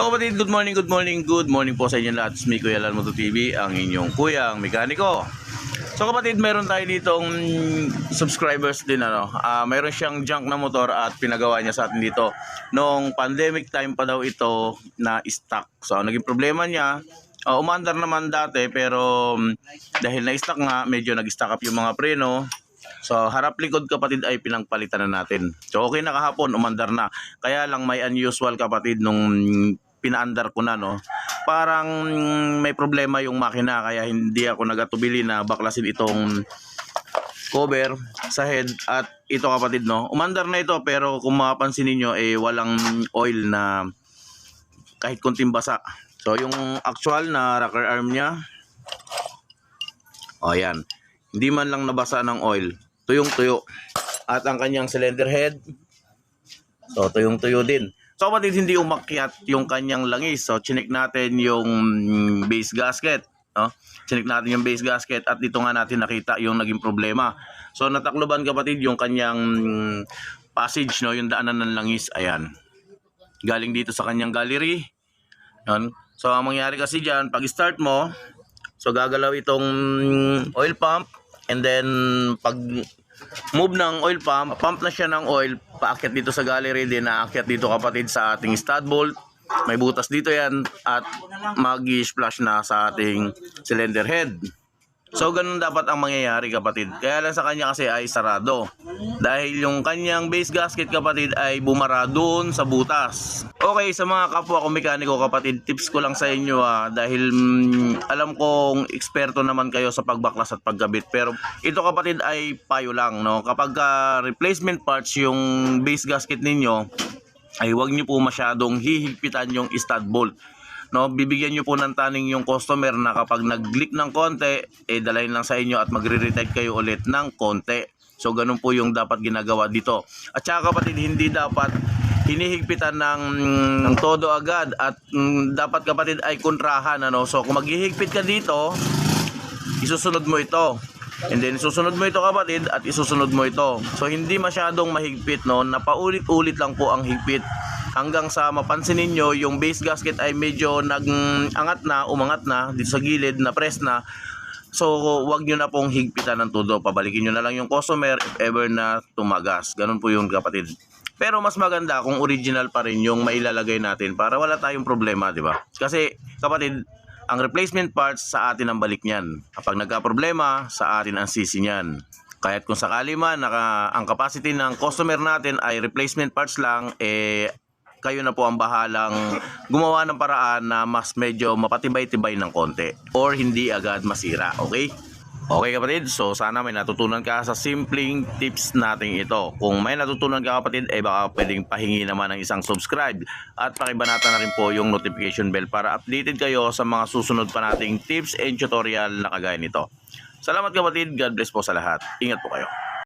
So kapatid, good morning, good morning, good morning po sa inyo lahat. It's me, Kuya Lalmoto TV, ang inyong kuyang mekaniko. So kapatid, meron tayo ditong subscribers din ano. Ah, meron siyang junk na motor at pinagawa niya sa atin dito. Noong pandemic time pa daw ito na stock. So naging problema niya, ah, umandar naman dati pero mm, dahil na-stock nga, medyo nag-stock up yung mga preno. So harap likod kapatid ay pinangpalitan na natin. So okay na kahapon, umandar na. Kaya lang may unusual kapatid nung pinaandar ko na no. Parang may problema yung makina kaya hindi ako nagatubili na baklasin itong cover sa head at ito kapatid no. Umandar na ito pero kung mapapansin niyo eh walang oil na kahit konting basa. So yung actual na rocker arm niya o yan. Hindi man lang nabasa ng oil. Tuyong tuyo. At ang kanyang cylinder head So, tuyong-tuyo din. So, kapatid, hindi umakyat yung kanyang langis. So, chinik natin yung base gasket. No? Chinik natin yung base gasket at dito nga natin nakita yung naging problema. So, natakloban kapatid yung kanyang passage, no? yung daanan ng langis. Ayan. Galing dito sa kanyang gallery. Yan. So, ang mangyari kasi dyan, pag start mo, so gagalaw itong oil pump and then pag move ng oil pump, pump na siya ng oil, paakyat dito sa gallery din, naakyat dito kapatid sa ating stud bolt. May butas dito yan at mag-splash na sa ating cylinder head. So ganun dapat ang mangyayari kapatid. Kaya lang sa kanya kasi ay sarado. Dahil yung kanyang base gasket kapatid ay bumara doon sa butas. Okay, sa mga kapwa ko mekaniko kapatid, tips ko lang sa inyo ah, dahil mm, alam kong eksperto naman kayo sa pagbaklas at pagkabit. Pero ito kapatid ay payo lang. No? Kapag ah, replacement parts yung base gasket ninyo, ay huwag niyo po masyadong hihigpitan yung stud bolt no? Bibigyan niyo po ng taning yung customer na kapag nag-leak ng konti eh dalayin lang sa inyo at magre-retight kayo ulit ng konti. So ganun po yung dapat ginagawa dito. At saka kapatid hindi dapat hinihigpitan ng, ng todo agad. At mm, dapat kapatid ay kontrahan ano? So kung maghihigpit ka dito isusunod mo ito. And then susunod mo ito kapatid at isusunod mo ito. So hindi masyadong mahigpit no, napaulit-ulit lang po ang higpit hanggang sa mapansin ninyo yung base gasket ay medyo nag-angat na, umangat na dito sa gilid na press na. So wag niyo na pong higpitan ng todo. Pabalikin niyo na lang yung customer if ever na tumagas. Ganun po yung kapatid. Pero mas maganda kung original pa rin yung mailalagay natin para wala tayong problema, di ba? Kasi kapatid, ang replacement parts sa atin ang balik niyan. Kapag nagka-problema, sa atin ang sisi niyan. Kahit kung sakali man naka, ang capacity ng customer natin ay replacement parts lang, eh kayo na po ang bahalang gumawa ng paraan na mas medyo mapatibay-tibay ng konti or hindi agad masira, okay? Okay kapatid, so sana may natutunan ka sa simpleng tips natin ito. Kung may natutunan ka kapatid, eh baka pwedeng pahingi naman ng isang subscribe at pakibanata na rin po yung notification bell para updated kayo sa mga susunod pa nating tips and tutorial na kagaya nito. Salamat kapatid, God bless po sa lahat. Ingat po kayo.